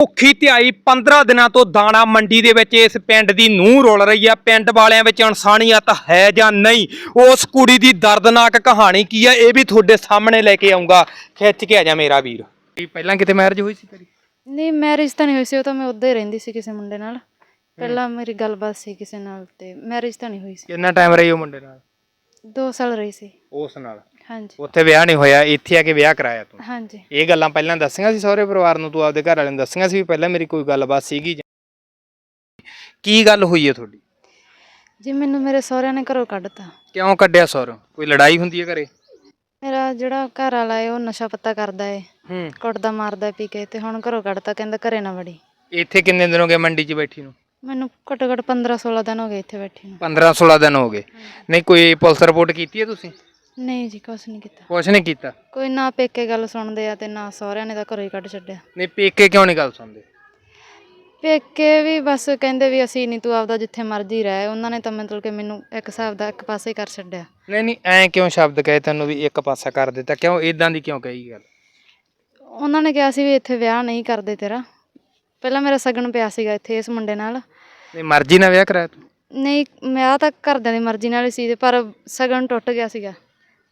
ਭੁੱਖੀ ਧਿਆਈ 15 ਦਿਨਾਂ ਤੋਂ ਦਾਣਾ ਮੰਡੀ ਦੇ ਵਿੱਚ ਇਸ ਪਿੰਡ ਦੀ ਨੂੰਹ ਰੁਲ ਰਹੀ ਆ ਪਿੰਡ ਵਾਲਿਆਂ ਵਿੱਚ ਇਨਸਾਨੀਅਤ ਹੈ ਜਾਂ ਨਹੀਂ ਉਸ ਕੁੜੀ ਦੀ ਦਰਦਨਾਕ ਕਹਾਣੀ ਕੀ ਆ ਇਹ ਵੀ ਤੁਹਾਡੇ ਸਾਹਮਣੇ ਲੈ ਕੇ ਆਉਂਗਾ। ਖਿੱਚ ਕੇ ਆ ਜਾ ਮੇਰਾ ਵੀਰ। ਪਹਿਲਾਂ ਕਿਤੇ ਮੈਰਿਜ ਹੋਈ ਸੀ ਤੇਰੀ? ਨਹੀਂ ਮੈਰਿਜ ਤਾਂ ਨਹੀਂ ਹੋਈ ਸੀ ਉਹ ਤਾਂ ਮੈਂ ਉੱਧਰ ਹੀ ਰਹਿੰਦੀ ਸੀ ਕਿਸੇ ਮੁੰਡੇ ਨਾਲ। ਪਹਿਲਾਂ ਮੇਰੀ ਗੱਲਬਾਤ ਸੀ ਕਿਸੇ ਨਾਲ ਤੇ ਮੈਰਿਜ ਤਾਂ ਨਹੀਂ ਹੋਈ ਸੀ। ਕਿੰਨਾ ਟਾਈਮ ਰਹੀ ਉਹ ਮੁੰਡੇ ਨਾਲ? 2 ਸਾਲ ਰਹੀ ਸੀ। ਉਸ ਨਾਲ? ਹਾਂਜੀ। ਉੱਥੇ ਵਿਆਹ ਨਹੀਂ ਹੋਇਆ ਇੱਥੇ ਆ ਕੇ ਵਿਆਹ ਕਰਾਇਆ ਤੂੰ। ਹਾਂਜੀ। ਇਹ ਗੱਲਾਂ ਪਹਿਲਾਂ ਦੱਸੀਆਂ ਸੀ ਸਹੁਰੇ ਪਰਿਵਾਰ ਨੂੰ ਤੂੰ ਆਪਦੇ ਘਰ ਵਾਲਿਆਂ ਨੂੰ ਦੱਸੀਆਂ ਸੀ ਵੀ ਪਹਿਲਾਂ ਮੇਰੀ ਕੋਈ ਗੱਲਬਾਤ ਸੀਗੀ ਕੀ ਗੱਲ ਹੋਈ ਹੈ ਤੁਹਾਡੀ? ਜੀ ਮੈਨੂੰ ਮੇਰੇ ਸਹੁਰਿਆਂ ਨੇ ਘਰੋਂ ਕੱਢਤਾ। ਕਿਉਂ ਕੱਢਿਆ ਸਹੁਰੇ ਕੋਈ ਲੜਾਈ ਹੁੰਦੀ ਹੈ ਘਰੇ? ਮੇਰਾ ਜਿਹੜਾ ਘਰ ਵਾਲਾ ਏ ਉਹ ਨਸ਼ਾ ਪੱਤਾ ਕਰਦਾ ਏ। ਹੂੰ। ਕੁੱਟਦਾ ਮਾਰਦਾ ਪੀ ਕੇ ਤੇ ਹੁਣ ਘਰੋਂ ਕੱਢਤਾ ਕਹਿੰਦਾ ਘਰੇ ਨਾ ਵੜੀ। ਇੱਥੇ ਕਿੰਨੇ ਦਿਨ ਹੋ ਗਏ ਮੰਡੀ 'ਚ ਬੈਠੀ ਨੂੰ? ਮੈਨੂੰ ਘੱਟੋ ਘੱਟ 15 16 ਦਿਨ ਹੋ ਗਏ ਇੱਥੇ ਬੈਠੀ ਨੂੰ। 15 16 ਦਿਨ ਹੋ ਗਏ। ਨਹੀਂ ਕੋਈ ਪੁਲਿਸ ਰਿਪੋਰਟ ਕੀਤੀ ਹੈ ਤੁਸੀਂ? ਨਹੀਂ ਜੀ ਕੁਛ ਨਹੀਂ ਕੀਤਾ। ਕੁਛ ਨਹੀਂ ਕੀਤਾ। ਕੋਈ ਨਾ ਪੇਕੇ ਗੱਲ ਸੁਣਦੇ ਆ ਤੇ ਨਾ ਸਹੁਰਿਆਂ ਨੇ ਤਾਂ ਘਰੋਂ ਹੀ ਕੱਢ ਛੱਡਿਆ। ਨਹੀਂ ਪੇਕੇ ਕਿਉਂ ਨਹੀਂ ਗੱਲ ਸੁਣਦੇ? ਪੇਕੇ ਵੀ ਬਸ ਕਹਿੰਦੇ ਵੀ ਅਸੀਂ ਨਹੀਂ ਤੂੰ ਆਪਦਾ ਜਿੱਥੇ ਮਰਜ਼ੀ ਰਹਿ। ਉਹਨਾਂ ਨੇ ਤਾਂ ਮਤਲਬ ਕਿ ਮੈਨੂੰ ਇੱਕ ਹਿਸਾਬ ਦਾ ਇੱਕ ਪਾਸੇ ਹੀ ਕਰ ਛੱਡਿਆ। ਨਹੀਂ ਨਹੀਂ ਐਂ ਕਿਉਂ ਸ਼ਬਦ ਕਹੇ ਤੈਨੂੰ ਵੀ ਇੱਕ ਪਾਸਾ ਕਰ ਦਿੱਤਾ? ਕਿਉਂ ਇਦਾਂ ਦੀ ਕਿਉਂ ਕਹੀ ਗੱਲ? ਉਹਨਾਂ ਨੇ ਕਿਹਾ ਸੀ ਵੀ ਇੱਥੇ ਵਿਆਹ ਨਹੀਂ ਕਰਦੇ ਤੇਰਾ। ਪਹਿਲਾਂ ਮੇਰਾ ਸਗਨ ਪਿਆ ਸੀਗਾ ਇੱਥੇ ਇਸ ਮੁੰਡੇ ਨਾਲ। ਨਹੀਂ ਮਰਜ਼ੀ ਨਾਲ ਵਿਆਹ ਕਰਾਇਆ ਤੂੰ? ਨਹੀਂ ਵਿਆਹ ਤਾਂ ਘਰਦਿਆਂ ਦੀ ਮਰਜ਼ੀ ਨਾਲ ਹੀ ਸੀ ਤੇ ਪਰ ਸਗਨ ਟੁੱਟ ਗਿਆ ਸੀਗਾ।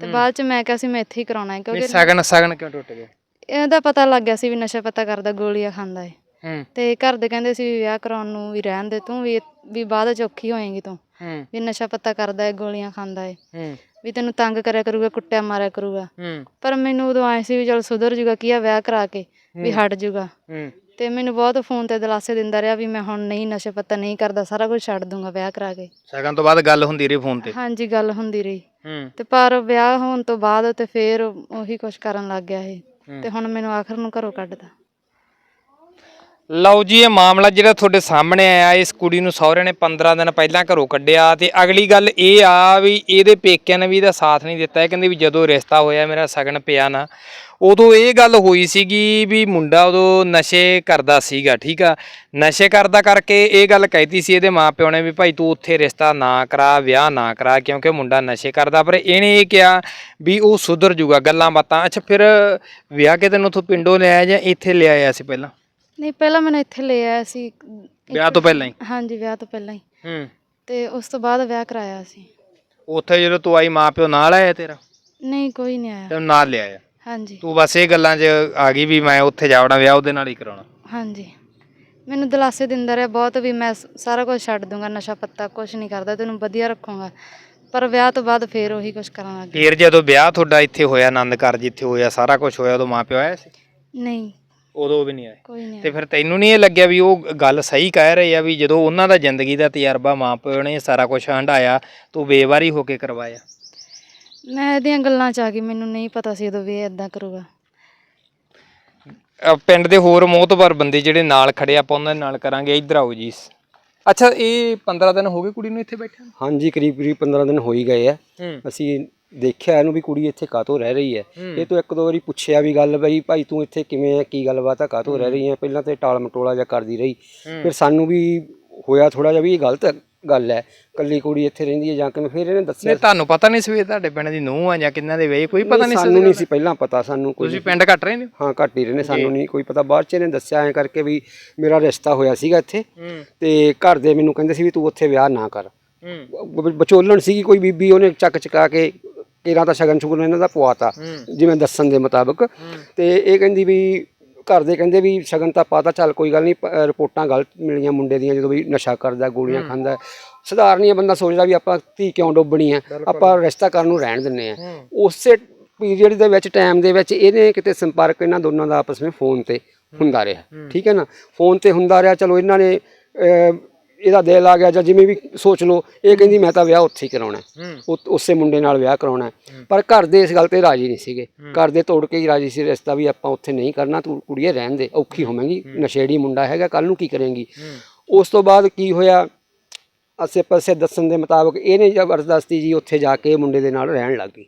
ਤੇ ਬਾਅਦ ਚ ਮੈਂ ਕਿਹਾ ਸੀ ਮੈਂ ਇੱਥੇ ਹੀ ਕਰਾਉਣਾ ਹੈ ਨਹੀਂ ਕਿਉਂਕਿ ਸਗਨ ਸਗਨ ਕਿਉਂ ਟੁੱਟ ਗਿਆ ਇਹਦਾ ਪਤਾ ਲੱਗ ਗਿਆ ਸੀ ਵੀ ਨਸ਼ਾ ਪਤਾ ਕਰਦਾ ਗੋਲੀਆਂ ਖਾਂਦਾ ਹੂੰ। ਤੇ ਘਰ ਦੇ ਕਹਿੰਦੇ ਸੀ ਵੀ ਵਿਆਹ ਕਰਾਉਣ ਨੂੰ ਵੀ ਰਹਿਣ ਦੇ ਤੂੰ ਵੀ ਵੀ ਬਾਅਦ ਚ ਔਖੀ ਹੋਏਂਗੀ ਤੂੰ। ਹੂੰ। ਵੀ ਨਸ਼ਾ ਪਤਾ ਕਰਦਾ ਏ ਗੋਲੀਆਂ ਖਾਂਦਾ ਹੂੰ। ਵੀ ਤੈਨੂੰ ਤੰਗ ਕਰਿਆ ਕਰੂਗਾ ਕੁੱਟਿਆ ਮਾਰਿਆ ਕਰੂਗਾ। ਹੂੰ। ਪਰ ਮੈਨੂੰ ਉਦੋਂ ਆਏ ਸੀ ਵੀ ਚਲ ਸੁਧਰ ਜੂਗਾ ਕੀ ਆ ਵਿਆਹ ਕਰਾ ਕੇ ਵੀ ਹਟ ਜੂਗਾ। ਹੂੰ। ਤੇ ਮੈਨੂੰ ਬਹੁਤ ਫੋਨ ਤੇ ਦਿਲਾਸੇ ਦਿੰਦਾ ਰਿਹਾ ਵੀ ਮੈਂ ਹੁਣ ਨਹੀਂ ਨਸ਼ਾ ਪੱਤਾ ਨਹੀਂ ਕਰਦਾ ਸਾਰਾ ਕੁਝ ਛੱਡ ਦੂੰਗਾ ਵਿਆਹ ਕਰਾ ਕੇ। ਸਗਨ ਤੋਂ ਬਾਅਦ ਗੱਲ ਹੁੰਦੀ ਰਹੀ ਫੋਨ ਤੇ? ਹਾਂਜੀ ਗੱਲ ਹੁੰਦੀ ਰਹੀ। ਹੂੰ। ਤੇ ਪਰ ਵਿਆਹ ਹੋਣ ਤੋਂ ਬਾਅਦ ਤੇ ਫੇਰ ਉਹੀ ਕੁਝ ਕਰਨ ਲੱਗ ਗਿਆ ਇਹ। ਹੂੰ। ਤੇ ਹੁਣ ਮੈਨੂੰ ਆਖਰ ਨੂੰ ਘਰੋਂ ਕੱਢਦਾ। ਲਓ ਜੀ, ਇਹ ਮਾਮਲਾ ਜਿਹੜਾ ਤੁਹਾਡੇ ਸਾਹਮਣੇ ਆਇਆ, ਇਸ ਕੁੜੀ ਨੂੰ ਸਹੁਰੇ ਨੇ 15 ਦਿਨ ਪਹਿਲਾਂ ਘਰੋਂ ਕੱਢਿਆ ਤੇ ਅਗਲੀ ਗੱਲ ਇਹ ਆ ਵੀ ਇਹਦੇ ਪੇਕਿਆਂ ਨੇ ਵੀ ਇਹਦਾ ਸਾਥ ਨਹੀਂ ਦਿੱਤਾ। ਇਹ ਕਹਿੰਦੇ ਵੀ ਜਦੋਂ ਰਿਸ਼ਤਾ ਹੋਇਆ ਮੇਰਾ ਸਗਨ ਪਿਆ ਨਾ। ਉਦੋਂ ਇਹ ਗੱਲ ਹੋਈ ਸੀਗੀ ਵੀ ਮੁੰਡਾ ਉਦੋਂ ਨਸ਼ੇ ਕਰਦਾ ਸੀਗਾ, ਠੀਕ ਆ? ਨਸ਼ੇ ਕਰਦਾ ਕਰਕੇ ਇਹ ਗੱਲ ਕਹਿਤੀ ਸੀ ਇਹਦੇ ਮਾਪਿਓ ਨੇ ਵੀ ਭਾਈ ਤੂੰ ਉੱਥੇ ਰਿਸ਼ਤਾ ਨਾ ਕਰਾ, ਵਿਆਹ ਨਾ ਕਰਾ, ਕਿਉਂਕਿ ਮੁੰਡਾ ਨਸ਼ੇ ਕਰਦਾ। ਪਰ ਇਹਨੇ ਇਹ ਕਿਹਾ ਵੀ ਉਹ ਸੁਧਰ ਜੂਗਾ ਗੱਲਾਂ ਬਾਤਾਂ। ਅੱਛਾ, ਫਿਰ ਵਿਆਹ ਕੇ ਤੈਨੂੰ ਉੱਥੋਂ ਪਿੰਡੋਂ ਲਿਆਇਆ ਜਾਂ ਇੱਥੇ ਲਿਆਇਆ ਸੀ ਪਹਿਲਾਂ? ਨਹੀਂ ਪਹਿਲਾਂ ਮੈਨੂੰ ਇੱਥੇ ਲੈ ਆਇਆ ਸੀ। ਵਿਆਹ ਤੋਂ ਪਹਿਲਾਂ ਹੀ? ਹਾਂਜੀ ਵਿਆਹ ਤੋਂ ਪਹਿਲਾਂ ਹੀ। ਹੂੰ। ਤੇ ਉਸ ਤੋਂ ਬਾਅਦ ਵਿਆਹ ਕਰਾਇਆ ਸੀ। ਉੱਥੇ ਜਦੋਂ ਤੂੰ ਆਈ ਮਾਪਿਓ ਨਾਲ ਆਇਆ ਤੇਰਾ? ਨਹੀਂ ਕੋਈ ਨਹੀਂ ਆਇਆ। ਤੈਨੂੰ ਨਾਲ ਲਿਆਇਆ? ਹਾਂਜੀ। ਤੂੰ ਬਸ ਇਹ ਗੱਲਾਂ 'ਚ ਆ ਗਈ ਵੀ ਮੈਂ ਉੱਥੇ ਜਾਵਣਾ ਵਿਆਹ ਉਹਦੇ ਨਾਲ ਹੀ ਕਰਾਉਣਾ। ਹਾਂਜੀ। ਮੈਨੂੰ ਦਿਲਾਸੇ ਦਿੰਦਾ ਰਿਹਾ ਬਹੁਤ ਵੀ ਮੈਂ ਸ- ਸਾਰਾ ਕੁਝ ਛੱਡ ਦੂੰਗਾ ਨਸ਼ਾ ਪੱਤਾ ਕੁਝ ਨਹੀਂ ਕਰਦਾ ਤੈਨੂੰ ਵਧੀਆ ਰੱਖੂੰਗਾ। ਪਰ ਵਿਆਹ ਤੋਂ ਬਾਅਦ ਫੇਰ ਉਹੀ ਕੁਝ ਕਰਨ ਲੱਗ ਗਿਆ ਫਿਰ ਜਦੋਂ ਵਿਆਹ ਤੁਹਾਡਾ ਇੱਥੇ ਹੋਇਆ ਆਨੰਦ ਕਾਰਜ ਇੱਥੇ ਹੋਇਆ ਸਾਰਾ ਕੁਝ ਹੋਇਆ ਉਦੋਂ ਮਾਪਿਓ ਆਇਆ ਸੀ? ਨਹੀਂ। ਉਦੋਂ ਵੀ ਨਹੀਂ ਆਏ। ਕੋਈ ਨਹੀਂ ਤੇ ਫਿਰ ਤੈਨੂੰ ਨਹੀਂ ਇਹ ਲੱਗਿਆ ਵੀ ਉਹ ਗੱਲ ਸਹੀ ਕਹਿ ਰਹੇ ਆ ਵੀ ਜਦੋਂ ਉਹਨਾਂ ਦਾ ਜ਼ਿੰਦਗੀ ਦਾ ਤਜਰਬਾ ਮਾਪਿਓ ਨੇ ਸਾਰਾ ਕੁਝ ਹੰਡਾਇਆ ਤੂੰ ਬੇਵਾਰੀ ਹੋ ਕੇ ਕਰਵਾਇਆ? ਮੈਂ ਇਹਦੀਆਂ ਗੱਲਾਂ ਚ ਆ ਗਈ ਮੈਨੂੰ ਨਹੀਂ ਪਤਾ ਸੀ ਉਦੋਂ ਵੀ ਇਹ ਇਦਾਂ ਕਰੂਗਾ। ਅ, ਪਿੰਡ ਦੇ ਹੋਰ ਮੋਹਤਬਰ ਬੰਦੇ ਜਿਹੜੇ ਨਾਲ ਖੜੇ ਆਪਾਂ ਉਹਨਾਂ ਦੇ ਨਾਲ ਕਰਾਂਗੇ ਇੱਧਰ ਆਓ ਜੀ। ਅੱਛਾ ਇਹ 15 ਦਿਨ ਹੋ ਗਏ ਕੁੜੀ ਨੂੰ ਇੱਥੇ ਬੈਠੇ ਨੂੰ? ਹਾਂਜੀ ਕਰੀਬ ਕਰੀਬ 15 ਦਿਨ ਹੋ ਹੀ ਗਏ ਆ। ਹੂੰ। ਅਸੀਂ ਦੇਖਿਆ ਇਹਨੂੰ ਵੀ ਕੁੜੀ ਇੱਥੇ ਕਾਤੋਂ ਰਹਿ ਰਹੀ ਹੈ। ਇਹ ਤੋਂ ਇੱਕ ਦੋ ਵਾਰੀ ਪੁੱਛਿਆ ਵੀ ਗੱਲ ਬਈ ਭਾਈ ਤੂੰ ਇੱਥੇ ਕਿਵੇਂ ਹੈ? ਕੀ ਗੱਲਬਾਤ ਆ? ਕਾਤੋਂ ਰਹਿ ਰਹੀ ਹੈ? ਪਹਿਲਾਂ ਤੇ ਟਾਲ ਮਟੋਲਾ ਜਿਹਾ ਕਰਦੀ ਰਹੀ। ਫਿਰ ਸਾਨੂੰ ਵੀ ਹੋਇਆ ਥੋੜਾ ਜਿਹਾ ਵੀ ਇਹ ਗਲਤ ਗੱਲ ਹੈ। ਕੱਲੀ ਕੁੜੀ ਇੱਥੇ ਰਹਿੰਦੀ ਹੈ ਜਾਂ ਕਿਵੇਂ? ਫਿਰ ਇਹਨੇ ਦੱਸਿਆ ਨਹੀਂ ਤੁਹਾਨੂੰ ਪਤਾ ਨਹੀਂ ਸੀ ਵੀ ਇਹ ਤੁਹਾਡੇ ਪਿੰਡ ਦੀ ਨੂੰਹ ਆ ਜਾਂ ਕਿੰਨਾਂ ਦੇ ਵੇ ਕੋਈ ਪਤਾ ਨਹੀਂ ਸਾਨੂੰ ਨਹੀਂ ਸੀ ਪਹਿਲਾਂ ਪਤਾ ਸਾਨੂੰ ਕੋਈ ਤੁਸੀਂ ਪਿੰਡ ਘੱਟ ਰਹੇ ਨੇ ਹਾਂ ਘੱਟ ਹੀ ਰਹਿੰਦੇ ਸਾਨੂੰ ਨਹੀਂ ਕੋਈ ਪਤਾ। ਬਾਅਦ ਚ ਇਹਨੇ ਦੱਸਿਆ ਐ ਕਰਕੇ ਵੀ ਮੇਰਾ ਰਿਸ਼ਤਾ ਹੋਇਆ ਸੀਗਾ ਇੱਥੇ। ਤੇ ਘਰ ਦੇ ਮੈਨੂੰ ਕਹਿੰਦੇ ਸੀ ਵੀ ਤੂੰ ਉੱਥੇ ਵਿਆਹ ਨਾ ਕਰ। ਵਿਚੋਲਣ ਸੀਗੀ ਕੋਈ ਬੀਬੀ ਉਹਨੇ ਚੱਕ ਚਕਾ ਕੇ ਕੇਰਾਂ ਤਾਂ ਸ਼ਗਨ ਸ਼ੁਗਨ ਇਹਨਾਂ ਦਾ ਪਵਾਤਾ ਜਿਵੇਂ ਦੱਸਣ ਦੇ ਮੁਤਾਬਕ। ਤੇ ਇਹ ਕਹਿੰਦੀ ਵੀ ਘਰ ਦੇ ਕਹਿੰਦੇ ਵੀ ਸ਼ਗਨ ਤਾਂ ਪਾਤਾ ਚੱਲ ਕੋਈ ਗੱਲ ਨਹੀਂ ਪ- ਰਿਪੋਰਟਾਂ ਗਲਤ ਮਿਲੀਆਂ ਮੁੰਡੇ ਦੀਆਂ ਜਦੋਂ ਵੀ ਨਸ਼ਾ ਕਰਦਾ ਗੋਲੀਆਂ ਖਾਂਦਾ। ਸਧਾਰਨ ਬੰਦਾ ਸੋਚਦਾ ਵੀ ਆਪਾਂ ਧੀ ਕਿਉਂ ਡੋਬਣੀ ਆ? ਆਪਾਂ ਰਿਸ਼ਤਾ ਕਰਨ ਨੂੰ ਰਹਿਣ ਦਿੰਨੇ ਆ। ਉਸੇ ਪੀਰੀਅਡ ਦੇ ਵਿੱਚ ਟਾਈਮ ਦੇ ਵਿੱਚ ਇਹਨੇ ਕਿਤੇ ਸੰਪਰਕ ਇਹਨਾਂ ਦੋਨਾਂ ਦਾ ਆਪਸ ਵਿੱਚ ਫੋਨ ਤੇ ਹੁੰਦਾ ਰਿਹਾ। ਠੀਕ ਹੈ ਨਾ? ਫੋਨ ਤੇ ਹੁੰਦਾ ਰਿਹਾ ਚਲੋ ਇਹਨਾਂ ਨੇ ਇਹਦਾ ਦਿਲ ਆ ਗਿਆ ਜਾਂ ਜਿਵੇਂ ਵੀ ਸੋਚ ਲਓ ਇਹ ਕਹਿੰਦੀ ਮੈਂ ਤਾਂ ਵਿਆਹ ਉੱਥੇ ਹੀ ਕਰਾਉਣਾ ਹੈ। ਉ- ਉਸੇ ਮੁੰਡੇ ਨਾਲ ਵਿਆਹ ਕਰਾਉਣਾ ਹੈ। ਪਰ ਘਰ ਦੇ ਇਸ ਗੱਲ ਤੇ ਰਾਜੀ ਨਹੀਂ ਸੀਗੇ। ਘਰ ਦੇ ਤੋੜ ਕੇ ਹੀ ਰਾਜੀ ਸੀ ਰਿਸ਼ਤਾ ਵੀ ਆਪਾਂ ਉੱਥੇ ਨਹੀਂ ਕਰਨਾ ਤੂੰ ਕੁੜੀਏ ਰਹਿਣ ਦੇ ਔਖੀ ਹੋਵੇਂਗੀ ਨਸ਼ੇੜੀ ਮੁੰਡਾ ਹੈਗਾ ਕੱਲ ਨੂੰ ਕੀ ਕਰੇਂਗੀ? ਉਸ ਤੋਂ ਬਾਅਦ ਕੀ ਹੋਇਆ? ਅਸੇ ਪਾਸੇ ਦੱਸਣ ਦੇ ਮੁਤਾਬਕ ਇਹਨੇ ਜ਼ਬਰਦਸਤੀ ਜੀ ਉੱਥੇ ਜਾ ਕੇ ਮੁੰਡੇ ਦੇ ਨਾਲ ਰਹਿਣ ਲੱਗ ਗਈ।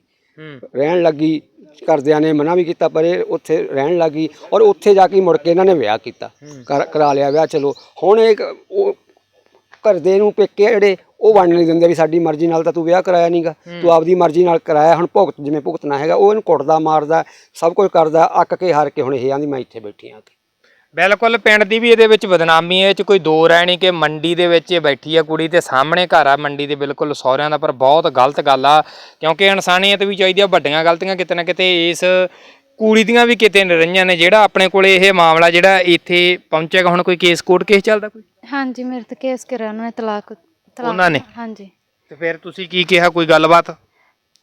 ਰਹਿਣ ਲੱਗੀ ਘਰਦਿਆਂ ਨੇ ਮਨਾ ਵੀ ਕੀਤਾ ਪਰ ਇਹ ਉੱਥੇ ਰਹਿਣ ਲੱਗੀ ਔਰ ਉੱਥੇ ਜਾ ਕੇ ਮੁੜ ਕੇ ਇਹਨਾਂ ਨੇ ਵਿਆਹ ਕੀਤਾ। ਕਰ- ਕਰਾ ਲਿਆ ਵਿਆਹ ਚਲੋ। ਹੁਣ ਇਹ ਕ- ਉਹ ਘਰਦੇ ਨੂੰ ਪੇਕੇ ਜਿਹੜੇ ਉਹ ਵੰਡ ਨਹੀਂ ਦਿੰਦੇ ਵੀ ਸਾਡੀ ਮਰਜ਼ੀ ਨਾਲ ਤਾਂ ਤੂੰ ਵਿਆਹ ਕਰਾਇਆ ਨਹੀਂਗਾ ਤੂੰ ਆਪਦੀ ਮਰਜ਼ੀ ਨਾਲ ਕਰਾਇਆ ਹੁਣ ਭੁਗਤ ਜਿਵੇਂ ਭੁਗਤਣਾ ਹੈਗਾ ਉਹ ਇਹਨੂੰ ਕੁੱਟਦਾ ਮਾਰਦਾ ਸਭ ਕੁਝ ਕਰਦਾ ਅੱਕ ਕੇ ਹਾਰ ਕੇ ਹੁਣ ਇਹ ਆਂਦੀ ਮੈਂ ਇੱਥੇ ਬੈਠੀ ਆ। ਬਿਲਕੁਲ ਪਿੰਡ ਦੀ ਵੀ ਇਹਦੇ ਵਿੱਚ ਬਦਨਾਮੀ ਹੈ ਇਹ ਚ ਕੋਈ ਦੋ ਨਹੀਂ ਕਿ ਮੰਡੀ ਦੇ ਵਿੱਚ ਇਹ ਬੈਠੀ ਆ ਕੁੜੀ ਤੇ ਸਾਹਮਣੇ ਘਰ ਆ ਮੰਡੀ ਦੇ ਬਿਲਕੁਲ ਸਹੁਰਿਆਂ ਦਾ ਪਰ ਬਹੁਤ ਗਲਤ ਗੱਲ ਆ ਕਿਉਂਕਿ ਇਨਸਾਨੀਅਤ ਵੀ ਚਾਹੀਦੀ ਆ ਵੱਡੀਆਂ ਗਲਤੀਆਂ ਕਿਤੇ ਨਾ ਕਿਤੇ ਇਸ ਕੁੜੀ ਦੀਆਂ ਵੀ ਕਿਤੇ ਰਹੀਆਂ ਨੇ ਜਿਹੜਾ ਆਪਣੇ ਕੋਲੇ ਇਹ ਮਾਮਲਾ ਜਿਹੜਾ ਇੱਥੇ ਪਹੁੰਚੇਗਾ ਹੁਣ ਕੋਈ ਕੇਸ ਕੋਰਟ ਕੇਸ ਚੱਲਦਾ ਕੋਈ? ਹਾਂਜੀ ਮੇਰੇ ਤੇ ਕੇਸ ਕਰਿਆ ਉਹਨਾਂ ਨੇ ਤਲਾਕ ਤਲਾਕ ਉਹਨਾਂ ਨੇ? ਹਾਂਜੀ। ਤੇ ਫਿਰ ਤੁਸੀਂ ਕੀ ਕਿਹਾ ਕੋਈ ਗੱਲਬਾਤ?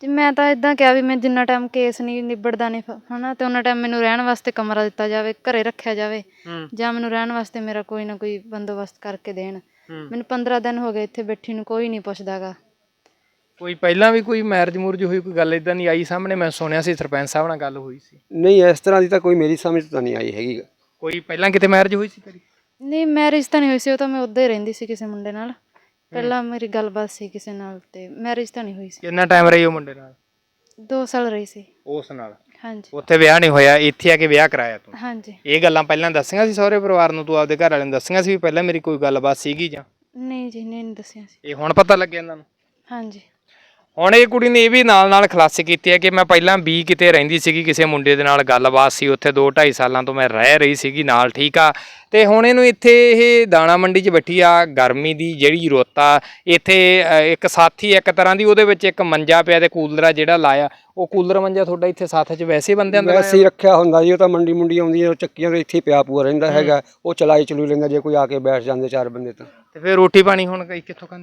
ਤੇ ਮੈਂ ਤਾਂ ਇਦਾਂ ਕਿਹਾ ਵੀ ਮੈਂ ਜਿੰਨਾ ਟਾਈਮ ਕੇਸ ਨਹੀਂ ਨਿਬੜਦਾ ਨਹੀਂ ਫ- ਹਨਾ ਤੇ ਉਹਨਾਂ ਟਾਈਮ ਮੈਨੂੰ ਰਹਿਣ ਵਾਸਤੇ ਕਮਰਾ ਦਿੱਤਾ ਜਾਵੇ ਘਰੇ ਰੱਖਿਆ ਜਾਵੇ ਹੂੰ। ਜਾਂ ਮੈਨੂੰ ਰਹਿਣ ਵਾਸਤੇ ਮੇਰਾ ਕੋਈ ਨਾ ਕੋਈ ਬੰਦੋਬਸਤ ਕਰਕੇ ਦੇਣ। ਮੈਨੂੰ 15 ਦਿਨ ਹੋ ਗਏ ਇੱਥੇ ਬੈਠੀ ਨੂੰ ਕੋਈ ਨਹੀਂ ਪੁੱਛਦਾਗਾ। ਕੋਈ ਪਹਿਲਾਂ ਵੀ ਕੋਈ ਮੈਰਿਜ ਮੂਰਜ ਹੋਈ ਕੋਈ ਗੱਲ ਇਦਾਂ ਨਹੀਂ ਆਈ ਸਾਹਮਣੇ? ਮੈਂ ਸੁਣਿਆ ਸੀ ਸਰਪੰਚ ਸਾਹਿਬ ਨਾਲ ਗੱਲ ਹੋਈ ਸੀ। ਨਹੀਂ ਇਸ ਤਰ੍ਹਾਂ ਦੀ ਤਾਂ ਕੋਈ ਮੇਰੀ ਸਮਝ ਤਾਂ ਨਹੀਂ ਆਈ ਹੈਗੀ। ਕੋਈ ਪਹਿਲਾਂ ਕਿਤੇ ਮੈਰਿਜ ਹੋਈ ਸੀ ਤੇਰੀ? ਨਹੀਂ ਮੈਰਿਜ ਤਾਂ ਨਹੀਂ ਹੋਈ ਸੀ ਉਹ ਤਾਂ ਮੈਂ ਉੱਧਰ ਹੀ ਰਹਿੰਦੀ ਸੀ ਕਿਸੇ ਮੁੰਡੇ ਨਾਲ। ਪਹਿਲਾਂ ਮੇਰੀ ਗੱਲਬਾਤ ਸੀ ਕਿਸੇ ਨਾਲ ਤੇ ਮੈਰਿਜ ਤਾਂ ਨਹੀਂ ਹੋਈ ਸੀ। ਕਿੰਨਾ ਟਾਈਮ ਰਹੀ ਉਹ ਮੁੰਡੇ ਨਾਲ? 2 ਸਾਲ ਰਹੀ ਸੀ। ਉਸ ਨਾਲ? ਹਾਂਜੀ। ਉੱਥੇ ਵਿਆਹ ਨਹੀਂ ਹੋਇਆ ਇੱਥੇ ਆ ਕੇ ਵਿਆਹ ਕਰਾਇਆ ਤੂੰ? ਹਾਂਜੀ। ਇਹ ਗੱਲਾਂ ਪਹਿਲਾਂ ਦੱਸੀਆਂ ਸੀ ਸਹੁਰੇ ਪਰਿਵਾਰ ਨੂੰ? ਤੂੰ ਆਪਦੇ ਘਰ ਵਾਲਿਆਂ ਨੂੰ ਦੱਸੀਆਂ ਸੀ ਵੀ ਪਹਿਲਾਂ ਮੇਰੀ ਕੋਈ ਗੱਲਬਾਤ ਸੀਗੀ ਜਾਂ? ਨਹੀਂ ਜੀ ਨਹੀਂ ਦੱਸਿਆ ਸੀ। ਇਹ ਹੁਣ ਪਤਾ ਲੱਗਿਆ ਇਹਨਾਂ ਨੂੰ? ਹਾਂਜੀ। ਹੁਣ ਇਹ ਕੁੜੀ ਨੇ ਇਹ ਵੀ ਨਾਲ ਨਾਲ ਖਲਾਸੇ ਕੀਤੀ ਹੈ ਕਿ ਮੈਂ ਪਹਿਲਾਂ ਵੀ ਕਿਤੇ ਰਹਿੰਦੀ ਸੀਗੀ ਕਿਸੇ ਮੁੰਡੇ ਦੇ ਨਾਲ ਗੱਲਬਾਤ ਸੀ ਉੱਥੇ 2 2.5 ਸਾਲਾਂ ਤੋਂ ਮੈਂ ਰਹਿ ਰਹੀ ਸੀਗੀ ਨਾਲ ਠੀਕ ਆ। ਤੇ ਹੁਣ ਇਹਨੂੰ ਇੱਥੇ ਇਹ ਦਾਣਾ ਮੰਡੀ 'ਚ ਬੈਠੀ ਆ ਗਰਮੀ ਦੀ ਜਿਹੜੀ ਰੁੱਤ ਆ ਇੱਥੇ ਇੱਕ ਸਾਥੀ ਇੱਕ ਤਰ੍ਹਾਂ ਦੀ ਉਹਦੇ ਵਿੱਚ ਇੱਕ ਮੰਜਾ ਪਿਆ ਤੇ ਕੂਲਰ ਆ ਜਿਹੜਾ ਲਾਇਆ। ਉਹ ਕੂਲਰ ਮੰਜਾ ਤੁਹਾਡਾ ਇੱਥੇ ਸਾਥ 'ਚ ਵੈਸੇ ਬੰਦਿਆਂ ਦਾ ਵੈਸੇ ਰੱਖਿਆ ਹੁੰਦਾ ਜੀ ਉਹ ਤਾਂ ਮੰਡੀ ਮੁੰਡੀ ਆਉਂਦੀ ਹੈ ਉਹ ਚੱਕੀਆਂ ਦੇ ਇੱਥੇ ਪਿਆ ਪੂਆ ਰਹਿੰਦਾ ਹੈਗਾ। ਉਹ ਚਲਾਈ ਚਲੂ ਲੈਂਦਾ ਜੇ ਕੋਈ ਆ ਕੇ ਬੈਠ ਜਾਂਦੇ ਚਾਰ ਬੰਦੇ ਤਾਂ। ਤੇ ਫਿਰ ਰੋਟੀ ਪਾਣੀ ਹੁਣ ਕਿੱਥੋਂ ਖਾਂ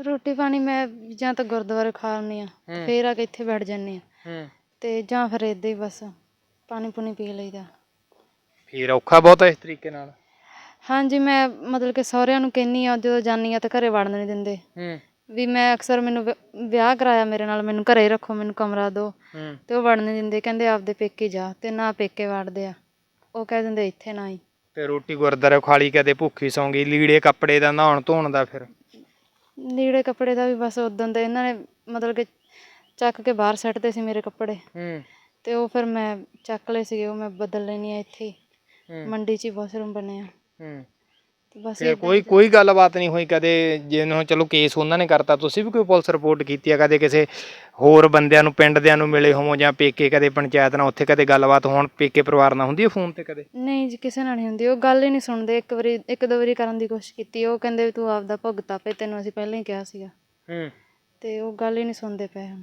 ਰੋਟੀ ਪਾਣੀ ਮੈਂ ਜਾਂ ਤਾਂ ਗੁਰਦੁਆਰੇ ਖਾ ਲੈਂਦੀ ਆ ਫੇਰ ਆ ਕੇ ਇੱਥੇ ਬੈਠ ਜੰਨੇ ਆ ਹੂੰ। ਤੇ ਜਾਂ ਫਿਰ ਏਦਾਂ ਹੀ ਬਸ ਪਾਣੀ ਪੂਣੀ ਪੀ ਲਈਦਾ। ਫਿਰ ਔਖਾ ਬਹੁਤ ਹੈ ਇਸ ਤਰੀਕੇ ਨਾਲ? ਹਾਂਜੀ ਮੈਂ ਮਤਲਬ ਕਿ ਸਹੁਰਿਆਂ ਨੂੰ ਕਹਿੰਨੀ ਆ ਜਦੋਂ ਜਾਨੀ ਆ ਤਾਂ ਘਰੇ ਵੜਨ ਨਹੀਂ ਦਿੰਦੇ। ਹੂੰ। ਵੀ ਮੈਂ ਅਕਸਰ ਮੈਨੂੰ ਵਿ- ਵਿਆਹ ਕਰਾਇਆ ਮੇਰੇ ਨਾਲ ਮੈਨੂੰ ਘਰੇ ਰੱਖੋ ਮੈਨੂੰ ਕਮਰਾ ਦਿਓ। ਹੂੰ। ਤੇ ਉਹ ਵੜਨ ਨਹੀਂ ਦਿੰਦੇ ਕਹਿੰਦੇ ਆਪਦੇ ਪੇਕੇ ਜਾ ਤੇ ਨਾ ਪੇਕੇ ਵੜਦੇ ਆ। ਉਹ ਕਹਿ ਦਿੰਦੇ ਇੱਥੇ ਨਾ ਹੀ ਤੇ ਰੋਟੀ ਗੁਰਦਾਰੇ ਖਾਲੀ ਕਦੇ ਭੁੱਖੀ ਸੌਂਗੀ ਲੀੜੇ ਕੱਪੜੇ ਦਾ ਨਹਾਉਣ ਧੋਣ ਦਾ ਫਿਰ? ਲੀੜੇ ਕੱਪੜੇ ਦਾ ਵੀ ਬਸ ਉਦੋਂ ਦੇ ਇਹਨਾਂ ਨੇ ਮਤਲਬ ਕਿ ਚੱਕ ਕੇ ਬਾਹਰ ਸੱਟਦੇ ਸੀ ਮੇਰੇ ਕੱਪੜੇ ਹੂੰ ਤੇ ਉਹ ਫਿਰ ਮੈਂ ਚੱਕ ਲਏ ਸੀਗੇ ਉਹ ਮੈਂ ਬਦਲ ਲੈਣੀ ਆ ਇੱਥੇ ਹੀ। ਹੂੰ। ਮੰਡੀ 'ਚ ਹੀ ਵਾਸ਼ਰੂਮ ਬਣਿਆ ਹੂੰ ਬਸ ਫਿਰ ਕੋਈ ਕੋਈ ਗੱਲਬਾਤ ਨਹੀਂ ਹੋਈ ਕਦੇ ਜਿਹਨੂੰ ਚਲੋ ਕੇਸ ਉਹਨਾਂ ਨੇ ਕਰਤਾ ਤੁਸੀਂ ਵੀ ਕੋਈ ਪੁਲਿਸ ਰਿਪੋਰਟ ਕੀਤੀ ਆ? ਕਦੇ ਕਿਸੇ ਹੋਰ ਬੰਦਿਆਂ ਨੂੰ ਪਿੰਡ ਦਿਆਂ ਨੂੰ ਮਿਲੇ ਹੋਵੋ ਜਾਂ ਪੇਕੇ ਕਦੇ ਪੰਚਾਇਤ ਨਾਲ ਉੱਥੇ ਕਦੇ ਗੱਲਬਾਤ ਹੋਣ ਪੇਕੇ ਪਰਿਵਾਰ ਨਾਲ ਹੁੰਦੀ ਹੈ ਫੋਨ ਤੇ ਕਦੇ? ਨਹੀਂ ਜੀ ਕਿਸੇ ਨਾਲ ਨਹੀਂ ਹੁੰਦੀ। ਉਹ ਗੱਲ ਹੀ ਨਹੀਂ ਸੁਣਦੇ। ਇੱਕ ਵਾਰੀ ਇੱਕ ਦੋ ਵਾਰੀ ਕਰਨ ਦੀ ਕੋਸ਼ਿਸ਼ ਕੀਤੀ। ਉਹ ਕਹਿੰਦੇ ਵੀ ਤੂੰ ਆਪਦਾ ਭੁਗਤ ਆਪੇ ਤੈਨੂੰ ਅਸੀਂ ਪਹਿਲਾਂ ਹੀ ਕਿਹਾ ਸੀਗਾ। ਹੂੰ। ਤੇ ਉਹ ਗੱਲ ਹੀ ਨਹੀਂ ਸੁਣਦੇ ਪਏ ਹੁਣ।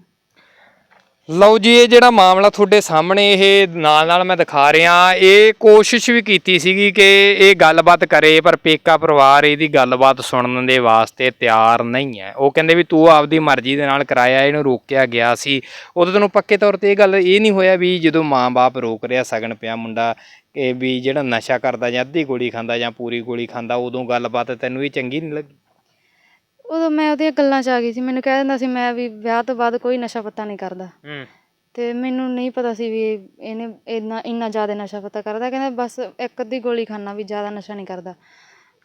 ਲਓ ਜੀ, ਇਹ ਜਿਹੜਾ ਮਾਮਲਾ ਤੁਹਾਡੇ ਸਾਹਮਣੇ ਇਹ ਨਾਲ ਨਾਲ ਮੈਂ ਦਿਖਾ ਰਿਹਾ, ਇਹ ਕੋਸ਼ਿਸ਼ ਵੀ ਕੀਤੀ ਸੀਗੀ ਕਿ ਇਹ ਗੱਲਬਾਤ ਕਰੇ, ਪਰ ਪੇਕਾ ਪਰਿਵਾਰ ਇਹਦੀ ਗੱਲਬਾਤ ਸੁਣਨ ਦੇ ਵਾਸਤੇ ਤਿਆਰ ਨਹੀਂ ਹੈ। ਉਹ ਕਹਿੰਦੇ ਵੀ ਤੂੰ ਆਪਦੀ ਮਰਜ਼ੀ ਦੇ ਨਾਲ ਕਰਾਇਆ ਇਹਨੂੰ ਰੋਕਿਆ ਗਿਆ ਸੀ। ਉਦੋਂ ਤੈਨੂੰ ਪੱਕੇ ਤੌਰ ਤੇ ਇਹ ਗੱਲ ਇਹ ਨਹੀਂ ਹੋਇਆ ਵੀ ਜਦੋਂ ਮਾਂ-ਬਾਪ ਰੋਕ ਰਿਹਾ, ਸਗਨ ਪਿਆ ਮੁੰਡਾ, ਕਿ ਵੀ ਜਿਹੜਾ ਨਸ਼ਾ ਕਰਦਾ ਜਾਂ ਅੱਧੀ ਗੋਲੀ ਖਾਂਦਾ ਜਾਂ ਪੂਰੀ ਗੋਲੀ ਖਾਂਦਾ, ਉਦੋਂ ਗੱਲਬਾਤ ਤੈਨੂੰ ਇਹ ਚੰਗੀ ਨਹੀਂ ਲੱਗੀ। ਉਦੋਂ ਮੈਂ ਉਹਦੀਆਂ ਗੱਲਾਂ 'ਚ ਆ ਗਈ ਸੀ ਮੈਨੂੰ ਕਹਿ ਦਿੰਦਾ ਸੀ ਮੈਂ ਵੀ ਵਿਆਹ ਤੋਂ ਬਾਅਦ ਕੋਈ ਨਸ਼ਾ ਪੱਤਾ ਨਹੀਂ ਕਰਦਾ। ਹੂੰ। ਤੇ ਮੈਨੂੰ ਨਹੀਂ ਪਤਾ ਸੀ ਵੀ ਇਹ- ਇਹਨੇ ਇੰਨਾ ਇੰਨਾ ਜ਼ਿਆਦਾ ਨਸ਼ਾ ਪੱਤਾ ਕਰਦਾ ਕਹਿੰਦਾ ਬਸ ਇੱਕ ਅੱਧੀ ਗੋਲੀ ਖਾਣਾ ਵੀ ਜ਼ਿਆਦਾ ਨਸ਼ਾ ਨਹੀਂ ਕਰਦਾ।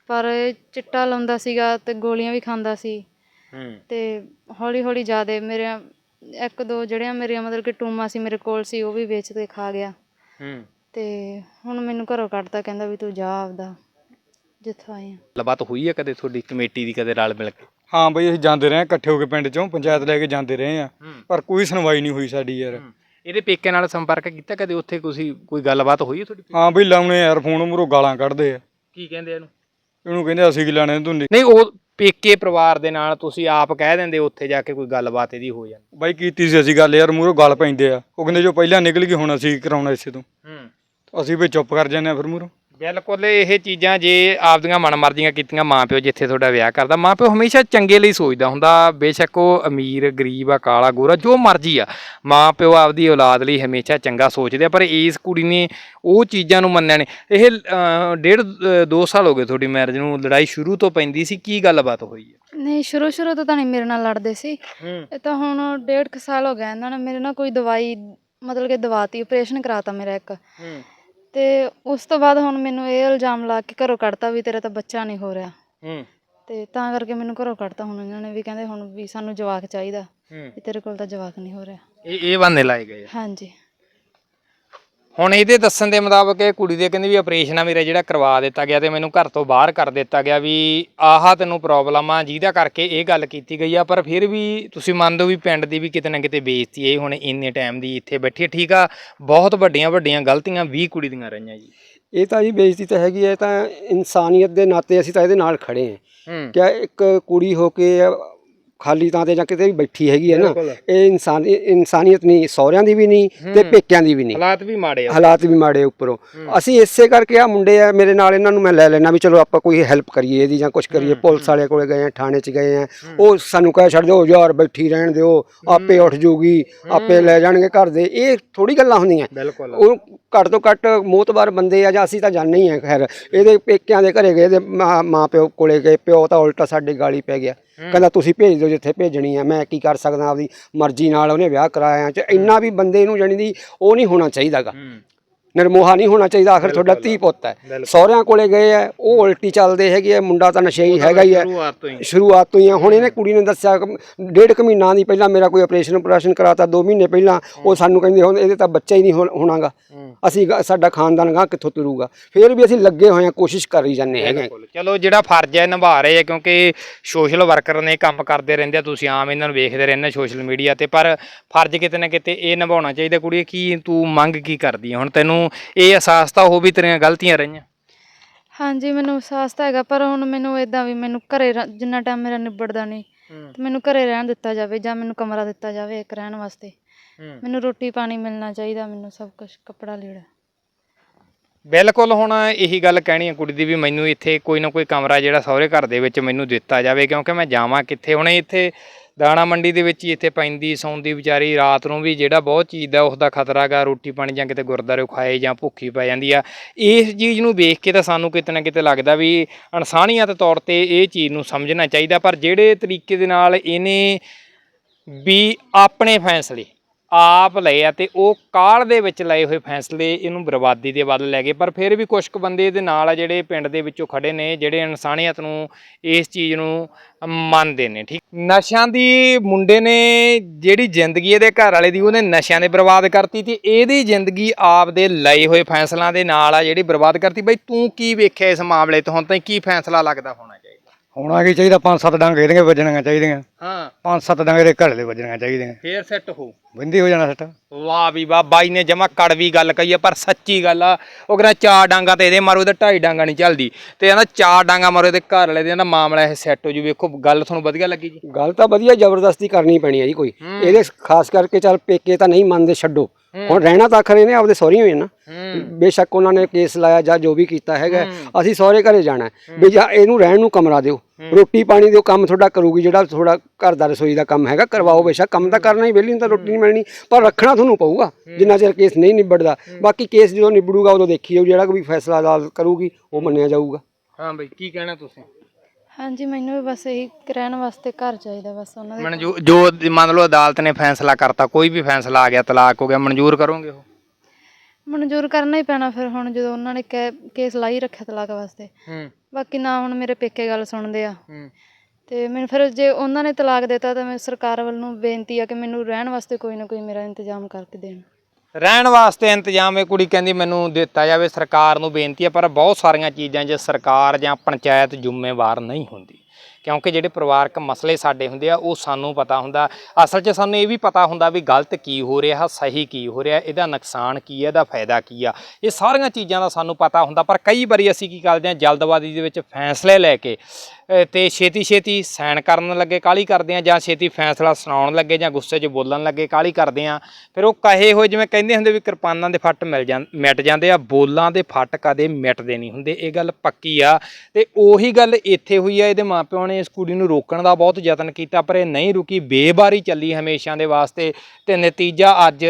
ਪਰ ਇਹ ਚਿੱਟਾ ਲਾਉਂਦਾ ਸੀਗਾ ਤੇ ਗੋਲੀਆਂ ਵੀ ਖਾਂਦਾ ਸੀ। ਹੂੰ। ਤੇ ਹੌਲੀ ਹੌਲੀ ਜ਼ਿਆਦੇ ਮੇਰੇ ਇੱਕ ਦੋ ਜਿਹੜੀਆਂ ਮੇਰੀਆਂ ਮਤਲਬ ਕਿ ਟੂਮਾਂ ਸੀ ਮੇਰੇ ਕੋਲ ਸੀ ਉਹ ਵੀ ਵੇਚ ਕੇ ਖਾ ਗਿਆ। ਹੂੰ। ਤੇ ਹੁਣ ਮੈਨੂੰ ਘਰੋਂ ਕੱਢਤਾ ਕਹਿੰਦਾ ਵੀ ਤੂੰ ਜਾ ਆਪਦਾ ਜਿੱਥੋਂ ਆਈ ਆ। ਗੱਲਬਾਤ ਹੋਈ ਹੈ ਕਦੇ ਤੁਹਾਡੀ ਕਮੇਟੀ ਦੀ ਕਦੇ ਰਲ ਮਿਲ ਕੇ? ਹਾਂ ਬਈ ਅਸੀਂ ਜਾਂਦੇ ਰਹੇ ਹਾਂ ਇਕੱਠੇ ਹੋ ਕੇ ਪਿੰਡ ਚੋਂ ਪੰਚਾਇਤ ਲੈ ਕੇ ਜਾਂਦੇ ਰਹੇ ਆ ਹੂੰ। ਪਰ ਕੋਈ ਸੁਣਵਾਈ ਨਹੀਂ ਹੋਈ ਸਾਡੀ ਯਾਰ। ਇਹਦੇ ਪੇਕੇ ਨਾਲ ਸੰਪਰਕ ਕੀਤਾ ਕਦੇ? ਉੱਥੇ ਤੁਸੀਂ ਕੋਈ ਗੱਲਬਾਤ ਹੋਈ ਹੈ ਤੁਹਾਡੀ ਹਾਂ ਬਈ ਲਾਉਣੇ ਯਾਰ ਫੋਨ ਮੂਰੋਂ ਗਾਲਾਂ ਕੱਢਦੇ ਆ। ਕੀ ਕਹਿੰਦੇ ਇਹਨੂੰ? ਇਹਨੂੰ ਕਹਿੰਦੇ ਅਸੀਂ ਕੀ ਲੈਣੇ ਤੂੰ ਨਹੀਂ ਉਹ ਪੇਕੇ ਪਰਿਵਾਰ ਦੇ ਨਾਲ ਤੁਸੀਂ ਆਪ ਕਹਿ ਦਿੰਦੇ ਉੱਥੇ ਜਾ ਕੇ ਕੋਈ ਗੱਲਬਾਤ ਇਹਦੀ ਹੋ ਜਾਂਦੀ। ਬਾਈ ਕੀਤੀ ਸੀ ਅਸੀਂ ਗੱਲ ਯਾਰ ਮੂਰੋਂ ਗਲ ਪੈਂਦੇ ਆ। ਉਹ ਕਹਿੰਦੇ ਜੋ ਪਹਿਲਾਂ ਨਿਕਲ ਗਈ ਹੁਣ ਅਸੀਂ ਕਰਾਉਣਾ ਇਸੇ ਤੋਂ। ਹੂੰ। ਅਸੀਂ ਵੀ ਚੁੱਪ ਕਰ ਜਾਂਦੇ ਆ ਫਿਰ ਮੂਰੋਂ ਬਿਲਕੁਲ ਇਹ ਚੀਜ਼ਾਂ ਜੇ ਆਪਦੀਆਂ ਮਨਮਰਜ਼ੀਆਂ ਕੀਤੀਆਂ ਮਾਪਿਓ ਜਿੱਥੇ ਤੁਹਾਡਾ ਵਿਆਹ ਕਰਦਾ ਮਾਪਿਓ ਹਮੇਸ਼ਾ ਚੰਗੇ ਲਈ ਸੋਚਦਾ ਹੁੰਦਾ ਬੇਸ਼ੱਕ ਉਹ ਅਮੀਰ ਗਰੀਬ ਆ ਕਾਲਾ ਗੋਰਾ ਜੋ ਮਰਜ਼ੀ ਆ ਮਾਪਿਓ ਆਪਦੀ ਔਲਾਦ ਲਈ ਹਮੇਸ਼ਾ ਚੰਗਾ ਸੋਚਦੇ ਆ ਪਰ ਇਸ ਕੁੜੀ ਨੇ ਉਹ ਚੀਜ਼ਾਂ ਨੂੰ ਮੰਨਿਆ ਨੇ ਇਹ ਡੇਢ ਅਹ, ਦੋ ਸਾਲ ਹੋ ਗਏ ਤੁਹਾਡੀ ਮੈਰਿਜ ਨੂੰ ਲੜਾਈ ਸ਼ੁਰੂ ਤੋਂ ਪੈਂਦੀ ਸੀ ਕੀ ਗੱਲਬਾਤ ਹੋਈ ਹੈ? ਨਹੀਂ ਸ਼ੁਰੂ ਸ਼ੁਰੂ ਤੋਂ ਤਾਂ ਨਹੀਂ ਮੇਰੇ ਨਾਲ ਲੜਦੇ ਸੀ। ਇਹ ਤਾਂ ਹੁਣ ਡੇਢ ਸਾਲ ਹੋ ਗਿਆ ਇਹਨਾਂ ਨੇ ਮੇਰੇ ਨਾਲ ਕੋਈ ਦਵਾਈ ਮਤਲਬ ਕਿ ਦਵਾਤੀ ਆਪਰੇਸ਼ਨ ਕਰਾਤਾ ਮੇਰਾ ਇੱਕ। ਹੂੰ। ਤੇ ਉਸ ਤੋਂ ਬਾਅਦ ਹੁਣ ਮੈਨੂੰ ਇਹ ਇਲਜ਼ਾਮ ਲਾ ਕੇ ਘਰੋਂ ਕੱਢਤਾ ਵੀ ਤੇਰਾ ਤਾਂ ਬੱਚਾ ਨਹੀਂ ਹੋ ਰਿਹਾ। ਹੂੰ। ਤੇ ਤਾਂ ਕਰਕੇ ਮੈਨੂੰ ਘਰੋਂ ਕੱਢਤਾ ਹੁਣ ਇਹਨਾਂ ਨੇ ਵੀ ਕਹਿੰਦੇ ਹੁਣ ਵੀ ਸਾਨੂੰ ਜਵਾਕ ਚਾਹੀਦਾ ਹੂੰ। ਵੀ ਤੇਰੇ ਕੋਲ ਤਾਂ ਜਵਾਕ ਨਹੀਂ ਹੋ ਰਿਹਾ। ਇਹ ਇਹ ਬੰਨੇ ਲਾਏ ਗਏ ਆ। ਹਾਂਜੀ। ਹੁਣ ਇਹਦੇ ਦੱਸਣ ਦੇ ਮੁਤਾਬਕ ਇਹ ਕੁੜੀ ਦੇ ਕਹਿੰਦੀ ਵੀ ਆਪਰੇਸ਼ਨ ਆ ਮੇਰਾ ਜਿਹੜਾ ਕਰਵਾ ਦਿੱਤਾ ਗਿਆ ਤੇ ਮੈਨੂੰ ਘਰ ਤੋਂ ਬਾਹਰ ਕਰ ਦਿੱਤਾ ਗਿਆ ਵੀ ਆਹ ਤੈਨੂੰ ਪ੍ਰੋਬਲਮ ਆ ਜਿਹਦਾ ਕਰਕੇ ਇਹ ਗੱਲ ਕੀਤੀ ਗਈ ਆ ਪਰ ਫਿਰ ਵੀ ਤੁਸੀਂ ਮੰਨਦੇ ਹੋ ਵੀ ਪਿੰਡ ਦੀ ਵੀ ਕਿਤੇ ਨਾ ਕਿਤੇ ਬੇਇੱਜ਼ਤੀ ਇਹ ਹੁਣ ਇੰਨੇ ਟਾਈਮ ਦੀ ਇੱਥੇ ਬੈਠੀ। ਠੀਕ ਆ ਬਹੁਤ ਵੱਡੀਆਂ ਵੱਡੀਆਂ ਗਲਤੀਆਂ ਵੀ ਕੁੜੀ ਦੀਆਂ ਰਹੀਆਂ ਜੀ ਇਹ ਤਾਂ ਜੀ ਬੇਇੱਜ਼ਤੀ ਤਾਂ ਹੈਗੀ ਹੈ ਤਾਂ ਇਨਸਾਨੀਅਤ ਦੇ ਨਾਤੇ ਅਸੀਂ ਤਾਂ ਇਹਦੇ ਨਾਲ ਖੜੇ ਹੂੰ ਕਿ ਇੱਕ ਕੁੜੀ ਹੋ ਕੇ ਖਾਲੀ ਥਾਂ ਤੇ ਜਾਂ ਕਿਤੇ ਵੀ ਬੈਠੀ ਹੈਗੀ ਹੈ ਨਾ ਬਿਲਕੁਲ। ਇਹ ਇਨਸਾਨੀ ਇਨਸਾਨੀਅਤ ਨਹੀਂ ਸਹੁਰਿਆਂ ਦੀ ਵੀ ਨਹੀਂ ਤੇ। ਪੇਕਿਆਂ ਦੀ ਵੀ ਨਹੀਂ। ਹਾਲਾਤ ਵੀ ਮਾੜੇ ਆ। ਹਾਲਾਤ ਵੀ ਮਾੜੇ ਉੱਪਰੋਂ। ਅਸੀਂ ਇਸੇ ਕਰਕੇ ਆ ਮੁੰਡੇ ਆ ਮੇਰੇ ਨਾਲ ਇਹਨਾਂ ਨੂੰ ਮੈਂ ਲੈ ਲੈਣਾ ਵੀ ਚਲੋ ਆਪਾਂ ਕੋਈ ਹੈਲਪ ਕਰੀਏ ਇਹਦੀ ਜਾਂ ਕੁਝ ਕਰੀਏ। ਪੁਲਿਸ ਵਾਲੇ ਕੋਲੇ ਗਏ ਆ ਥਾਣੇ 'ਚ ਗਏ ਆ। ਉਹ ਸਾਨੂੰ ਕਹਿ ਛੱਡ ਦਿਓ ਯਾਰ ਬੈਠੀ ਰਹਿਣ ਦਿਓ ਆਪੇ ਉੱਠ ਜੂਗੀ ਆਪੇ ਲੈ ਜਾਣਗੇ ਘਰ ਦੇ। ਇਹ ਥੋੜੀ ਗੱਲਾਂ ਹੁੰਦੀਆਂ। ਬਿਲਕੁਲ। ਉਹ ਘੱਟ ਤੋਂ ਘੱਟ ਮੋਤਬਾਰ ਬੰਦੇ ਆ ਜਾਂ ਅਸੀਂ ਤਾਂ ਜਾਣਦੇ ਹੀ ਆ ਖੈਰ। ਇਹਦੇ ਪੇਕਿਆਂ ਦੇ ਘਰੇ ਗਏ ਇਹਦੇ ਮਾਂ ਮਾਂ ਪਿਓ ਕੋਲੇ ਗਏ ਪਿਓ ਤਾਂ ਉਲਟਾ ਸਾਡੇ ਗਾਲੀ ਪੈ ਗਿਆ। ਕਹਿੰਦਾ ਤੁਸੀਂ ਭੇਜ ਦਿਓ ਜਿੱਥੇ ਭੇਜਣੀ ਆ, ਮੈਂ ਕੀ ਕਰ ਸਕਦਾ ਆਪਦੀ ਮਰਜ਼ੀ ਨਾਲ ਉਹਨੇ ਵਿਆਹ ਕਰਾਇਆ ਚ ਇੰਨਾ ਵੀ ਬੰਦੇ ਨੂੰ ਜਾਣੀ ਦੀ ਉਹ ਨਹੀਂ ਹੋਣਾ ਚਾਹੀਦਾਗਾ। ਹੂੰ। ਨਿਰਮੋਹਾ ਨਹੀਂ ਹੋਣਾ ਚਾਹੀਦਾ ਆਖਰ ਤੁਹਾਡਾ ਧੀ ਪੁੱਤ ਹੈ। ਸਹੁਰਿਆਂ ਕੋਲੇ ਗਏ ਆ ਉਹ ਉਲਟੀ ਚੱਲਦੇ ਹੈਗੇ ਆ ਮੁੰਡਾ ਤਾਂ ਨਸ਼ਈ ਹੈਗਾ ਹੀ ਹੈ। ਸ਼ੁਰੂਆਤ ਤੋਂ ਹੀ ਹੀ। ਆ ਹੁਣ ਇਹਨੇ ਕੁੜੀ ਨੇ ਦੱਸਿਆ ਡੇਢ ਕੁ ਮਹੀਨਾ ਦੀ ਪਹਿਲਾਂ ਮੇਰਾ ਕੋਈ ਆਪਰੇਸ਼ਨ ਆਪਰੇਸ਼ਨ ਕਰਾਤਾ 2 ਮਹੀਨੇ ਪਹਿਲਾਂ ਉਹ ਸਾਨੂੰ ਕਹਿੰਦੇ ਹੁਣ ਇਹਦੇ ਤਾਂ ਬੱਚਾ ਹੀ ਨਹੀਂ ਹੋਣ- ਹੋਣਾਗਾ। ਹੂੰ। ਅਸੀਂ ਸਾਡਾ ਖਾਨਦਾਨ ਗਾਂ ਕਿੱਥੋਂ ਤੁਰੂਗਾ? ਫਿਰ ਵੀ ਅਸੀਂ ਲੱਗੇ ਹੋਏ ਆ ਕੋਸ਼ਿਸ਼ ਕਰ ਹੀ ਜਾਂਦੇ ਹੈਗੇ ਚਲੋ ਜਿਹੜਾ ਫਰਜ਼ ਹੈ ਨਿਭਾ ਰਹੇ ਆ ਕਿਉਂਕਿ ਸੋਸ਼ਲ ਵਰਕਰ ਨੇ ਕੰਮ ਕਰਦੇ ਰਹਿੰਦੇ ਆ ਤੁਸੀਂ ਆਮ ਇਹਨਾਂ ਨੂੰ ਵੇਖਦੇ ਰਹਿੰਦੇ ਸੋਸ਼ਲ ਮੀਡੀਆ ਤੇ ਪਰ ਫਰਜ਼ ਕਿਤੇ ਨਾ ਕਿਤੇ ਇਹ ਨਿਭਾਉਣਾ ਚਾਹੀਦਾ ਕੁੜੀ ਕੀ ਤੂੰ ਮੰਗ ਕੀ ਕਰਦੀ ਹੈ? ਹੁਣ ਤੈਨੂੰ ਇਹ ਅਹਿਸਾਸ ਤਾਂ ਹੋ ਵੀ ਤੇਰੀਆਂ ਗਲਤੀਆਂ ਰਹੀਆਂ। ਹਾਂਜੀ ਮੈਨੂੰ ਅਹਿਸਾਸ ਤਾਂ ਹੈਗਾ ਪਰ ਹੁਣ ਮੈਨੂੰ ਇਦਾਂ ਵੀ ਮੈਨੂੰ ਘਰੇ ਜਿੰਨਾ ਟਾਈਮ ਮੇਰਾ ਨਿਬੜਦਾ ਨਹੀਂ ਤੇ ਮੈਨੂੰ ਘਰੇ ਰਹਿਣ ਦਿੱਤਾ ਜਾਵੇ ਜਾਂ ਮੈਨੂੰ ਕਮਰਾ ਦਿੱਤਾ ਜਾਵੇ ਇੱਕ ਰਹਿਣ ਵਾਸਤੇ। ਮੈਨੂੰ ਰੋਟੀ ਪਾਣੀ ਮਿਲਣਾ ਚਾਹੀਦਾ ਮੈਨੂੰ ਸਭ ਕੁਝ ਕੱਪੜਾ ਲੀੜਾ। ਬਿਲਕੁਲ ਹੁਣ ਇਹੀ ਗੱਲ ਕਹਿਣੀ ਹੈ ਕੁੜੀ ਦੀ ਵੀ ਮੈਨੂੰ ਇੱਥੇ ਕੋਈ ਨਾ ਕੋਈ ਕਮਰਾ ਜਿਹੜਾ ਸਹੁਰੇ ਘਰ ਦੇ ਵਿੱਚ ਮੈਨੂੰ ਦਿੱਤਾ ਜਾਵੇ ਕਿਉਂਕਿ ਮੈਂ ਜਾਵਾਂ ਕਿੱਥੇ? ਹੁਣ ਇੱਥੇ ਦਾਣਾ ਮੰਡੀ ਦੇ ਵਿੱਚ ਹੀ ਇੱਥੇ ਪੈਂਦੀ, ਸੌਂਦੀ ਵਿਚਾਰੀ ਰਾਤ ਨੂੰ ਵੀ ਜਿਹੜਾ ਬਹੁਤ ਚੀਜ਼ ਦਾ ਉਸ ਦਾ ਖਤਰਾ ਗਾ, ਰੋਟੀ ਪਾਣੀ ਜਾਂ ਕਿਤੇ ਗੁਰਦਾਰੇ ਖਾਏ ਜਾਂ ਭੁੱਖੀ ਪੈ ਜਾਂਦੀ ਆ। ਇਸ ਚੀਜ਼ ਨੂੰ ਵੇਖ ਕੇ ਤਾਂ ਸਾਨੂੰ ਕਿਤੇ ਨਾ ਕਿਤੇ ਲੱਗਦਾ ਵੀ ਇਨਸਾਨੀਅਤ ਤੌਰ ਤੇ ਇਹ ਚੀਜ਼ ਨੂੰ ਸਮਝਣਾ ਚਾਹੀਦਾ, ਪਰ ਜਿਹੜੇ ਤਰੀਕੇ ਦੇ ਨਾਲ ਇਹਨੇ ਵੀ ਆਪਣੇ ਫੈਸਲੇ ਆਪ ਲਏ ਆ ਤੇ ਉਹ ਕਾਲ ਦੇ ਵਿੱਚ ਲਏ ਹੋਏ ਫੈਸਲੇ ਇਹਨੂੰ ਬਰਬਾਦੀ ਦੇ ਵੱਲ ਲੈ ਗਏ। ਪਰ ਫਿਰ ਵੀ ਕੁਝ ਕੁ ਬੰਦੇ ਇਹਦੇ ਨਾਲ ਆ ਜਿਹੜੇ ਪਿੰਡ ਦੇ ਵਿੱਚੋਂ ਖੜੇ ਨੇ, ਜਿਹੜੇ ਇਨਸਾਨੀਅਤ ਨੂੰ ਇਸ ਚੀਜ਼ ਨੂੰ ਮੰਨਦੇ ਨੇ, ਠੀਕ? ਨਸ਼ਿਆਂ ਦੀ ਮੁੰਡੇ ਨੇ ਜਿਹੜੀ ਜ਼ਿੰਦਗੀ ਇਹਦੇ ਘਰ ਵਾਲੇ ਦੀ ਉਹਨੇ ਨਸ਼ਿਆਂ ਨੇ ਬਰਬਾਦ ਕਰਤੀ ਤੇ ਇਹਦੀ ਜ਼ਿੰਦਗੀ ਆਪ ਦੇ ਲਏ ਹੋਏ ਫੈਸਲਿਆਂ ਦੇ ਨਾਲ ਆ ਜਿਹੜੀ ਬਰਬਾਦ ਕਰਤੀ। ਬਈ ਤੂੰ ਕੀ ਵੇਖਿਆ ਇਸ ਮਾਮਲੇ ਤੋਂ ਹੁਣ ਤਾਈਂ ਕੀ ਫੈਸਲਾ ਲੱਗਦਾ ਹੋਣਾ? ਚਾਹੀਦਾ ਹੋਣਾ ਕੀ ਚਾਹੀਦਾ ਪੰਜ ਸੱਤ ਡੰਗ ਇਹਦੀਆਂ ਵੱਜਣੀਆਂ ਚਾਹੀਦੀਆਂ। ਹਾਂ। ਪੰਜ ਸੱਤ ਡੰਗ ਇਹਦੇ ਘਰ ਦੇ ਵੱਜਣੀਆਂ ਚਾਹੀਦੀਆਂ। ਫੇਰ ਸੈੱਟ ਹੋ। ਬਿੰਦੀ ਹੋ ਜਾਣਾ ਸੱਟ। ਵਾਹ ਵੀ ਵਾਹ ਬਾਈ ਨੇ ਜਮਾ ਕੜਵੀ ਗੱਲ ਕਹੀ ਆ ਪਰ ਸੱਚੀ ਗੱਲ ਆ ਉਹ ਕਹਿੰਦਾ ਚਾਰ ਡਾਂਗਾ ਤੇ ਇਹਦੇ ਮਾਰੋ ਇਹਦਾ ਢਾਈ ਡਾਂਗਾ ਨਹੀਂ ਚੱਲਦੀ। ਤੇ ਕਹਿੰਦਾ ਚਾਰ ਡਾਂਗਾ ਮਾਰੋ ਇਹਦੇ ਘਰ ਵਾਲੇ ਦੇ ਨਾ ਮਾਮਲਾ ਇਹ ਸੈੱਟ ਹੋ ਜੂ। ਵੇਖੋ ਗੱਲ ਤੁਹਾਨੂੰ ਵਧੀਆ ਲੱਗੀ ਜੀ? ਗੱਲ ਤਾਂ ਵਧੀਆ ਜ਼ਬਰਦਸਤੀ ਕਰਨੀ ਪੈਣੀ ਹੈ ਜੀ ਕੋਈ। ਇਹਦੇ ਖਾਸ ਕਰਕੇ ਚੱਲ ਪੇਕੇ ਤਾਂ ਨਹੀਂ ਮੰਨਦੇ ਛੱਡੋ। ਹੁਣ ਰਹਿਣਾ ਤਾਂ ਆਖਰ ਇਹਨੇ ਆਪਦੇ ਸਹੁਰੇ ਹੋਏ ਨਾ। ਬੇਸ਼ੱਕ ਉਹਨਾਂ ਨੇ ਕੇਸ ਲਾਇਆ ਜਾਂ ਜੋ ਵੀ ਕੀਤਾ ਹੈਗਾ ਅਸੀਂ ਸਹੁਰੇ ਘਰੇ ਜਾਣਾ। ਵੀ ਜਾਂ ਇਹਨੂੰ ਰਹਿਣ ਨੂੰ ਕਮਰਾ ਦਿਓ। ਰੋਟੀ ਪਾਣੀ ਦਿਓ ਕੰਮ ਤੁਹਾਡਾ ਕਰੂਗੀ ਜਿਹੜਾ ਥੋੜਾ ਘਰ ਦਾ ਰਸੋਈ ਦਾ ਕੰਮ ਹੈਗਾ ਕਰਵਾਓ ਬੇਸ਼ੱਕ। ਕੰਮ ਤਾਂ ਕਰਨਾ ਹੀ ਵਿਹਲੀ ਨੂੰ ਤਾਂ ਰੋਟੀ ਨਹੀਂ ਮਿਲਣੀ ਪਰ ਰੱਖਣਾ ਤੁਹਾਨੂੰ ਪਊਗਾ। ਜਿੰਨਾ ਚਿਰ ਕੇਸ ਨਹੀਂ ਨਿਬੜਦਾ। ਬਾਕੀ ਕੇਸ ਜਦੋਂ ਨਿਬੜੂਗਾ ਉਦੋਂ ਦੇਖੀ ਜਾਊ ਜਿਹੜਾ ਕੋਈ ਫੈਸਲਾ ਅਦਾਲਤ ਕਰੂਗੀ ਉਹ ਮੰਨਿਆ ਜਾਊਗਾ। ਹਾਂ ਬਈ ਕੀ ਕਹਿਣਾ ਤੁਸੀਂ? ਹਾਂਜੀ ਮੈਨੂੰ ਵੀ ਬਸ ਇਹੀ ਰਹਿਣ ਵਾਸਤੇ ਘਰ ਚਾਹੀਦਾ ਬਸ ਉਹਨਾਂ ਦੇ ਮਨਜੂਰ ਜੋ ਮੰਨ ਲਓ ਅਦਾਲਤ ਨੇ ਫੈਸਲਾ ਕਰਤਾ ਕੋਈ ਵੀ ਫੈਸਲਾ ਆ ਗਿਆ ਤਲਾਕ ਹੋ ਗਿਆ ਮਨਜ਼ੂਰ ਕਰੋਗੇ ਉਹ? ਮਨਜ਼ੂਰ ਕਰਨਾ ਹੀ ਪੈਣਾ ਫਿਰ ਹੁਣ ਜਦੋਂ ਉਹਨਾਂ ਨੇ ਕੈ- ਕੇਸ ਲਾਈ ਰੱਖਿਆ ਤਲਾਕ ਵਾਸਤੇ। ਹੂੰ। ਬਾਕੀ ਨਾ ਹੁਣ ਮੇਰੇ ਪੇਕੇ ਗੱਲ ਸੁਣਦੇ ਆ। ਹੂੰ। ਤੇ ਮੈਨੂੰ ਫਿਰ ਜੇ ਉਹਨਾਂ ਨੇ ਤਲਾਕ ਦਿੱਤਾ ਤਾਂ ਮੈਂ ਸਰਕਾਰ ਵੱਲੋਂ ਬੇਨਤੀ ਆ ਕਿ ਮੈਨੂੰ ਰਹਿਣ ਵਾਸਤੇ ਕੋਈ ਨਾ ਕੋਈ ਮੇਰਾ ਇੰਤਜ਼ਾਮ ਕਰਕੇ ਦੇਣ। ਰਹਿਣ ਵਾਸਤੇ ਇੰਤਜ਼ਾਮ ਇਹ ਕੁੜੀ ਕਹਿੰਦੀ ਮੈਨੂੰ ਦਿੱਤਾ ਜਾਵੇ ਸਰਕਾਰ ਨੂੰ ਬੇਨਤੀ ਹੈ ਪਰ ਬਹੁਤ ਸਾਰੀਆਂ ਚੀਜ਼ਾਂ 'ਚ ਸਰਕਾਰ ਜਾਂ ਪੰਚਾਇਤ ਜ਼ਿੰਮੇਵਾਰ ਨਹੀਂ ਹੁੰਦੀ। ਕਿਉਂਕਿ ਜਿਹੜੇ ਪਰਿਵਾਰਕ ਮਸਲੇ ਸਾਡੇ ਹੁੰਦੇ ਆ ਉਹ ਸਾਨੂੰ ਪਤਾ ਹੁੰਦਾ। ਅਸਲ 'ਚ ਸਾਨੂੰ ਇਹ ਵੀ ਪਤਾ ਹੁੰਦਾ ਵੀ ਗਲਤ ਕੀ ਹੋ ਰਿਹਾ ਸਹੀ ਕੀ ਹੋ ਰਿਹਾ ਇਹਦਾ ਨੁਕਸਾਨ ਕੀ ਹੈ ਇਹਦਾ ਫਾਇਦਾ ਕੀ ਆ। ਇਹ ਸਾਰੀਆਂ ਚੀਜ਼ਾਂ ਦਾ ਸਾਨੂੰ ਪਤਾ ਹੁੰਦਾ ਪਰ ਕਈ ਵਾਰੀ ਅਸੀਂ ਕੀ ਕਰਦੇ ਹਾਂ ਜਲਦਬਾਜ਼ੀ ਦੇ ਵਿੱਚ ਫੈਸਲੇ ਲੈ ਕੇ ਅ, ਤੇ ਛੇਤੀ ਛੇਤੀ ਸਾਈਨ ਕਰਨ ਲੱਗੇ ਕਾਲੀ ਕਰਦੇ ਆ ਜਾਂ ਛੇਤੀ ਫੈਸਲਾ ਸੁਣਾਉਣ ਲੱਗੇ ਜਾਂ ਗੁੱਸੇ 'ਚ ਬੋਲਣ ਲੱਗੇ ਕਾਲੀ ਕਰਦੇ ਆ। ਫਿਰ ਉਹ ਕਹੇ ਹੋਏ ਜਿਵੇਂ ਕਹਿੰਦੇ ਹੁੰਦੇ ਵੀ ਕਿਰਪਾਨਾਂ ਦੇ ਫੱਟ ਮਿਲ ਜਾਂ ਮਿਟ ਜਾਂਦੇ ਆ ਬੋਲਾਂ ਦੇ ਫੱਟ ਕਦੇ ਮਿਟਦੇ ਨਹੀਂ ਹੁੰਦੇ। ਇਹ ਗੱਲ ਪੱਕੀ ਆ। ਤੇ ਉਹੀ ਗੱਲ ਇੱਥੇ ਹੋਈ ਆ ਇਹਦੇ ਮਾਪਿਆਂ ਨੇ ਇਸ ਕੁੜੀ ਨੂੰ ਰੋਕਣ ਦਾ ਬਹੁਤ ਯਤਨ ਕੀਤਾ, ਪਰ ਇਹ ਨਹੀਂ ਰੁਕੀ। ਬੇਬਾਰੀ ਚੱਲੀ ਹਮੇਸ਼ਾ ਦੇ ਵਾਸਤੇ ਤੇ ਨਤੀਜਾ ਅੱਜ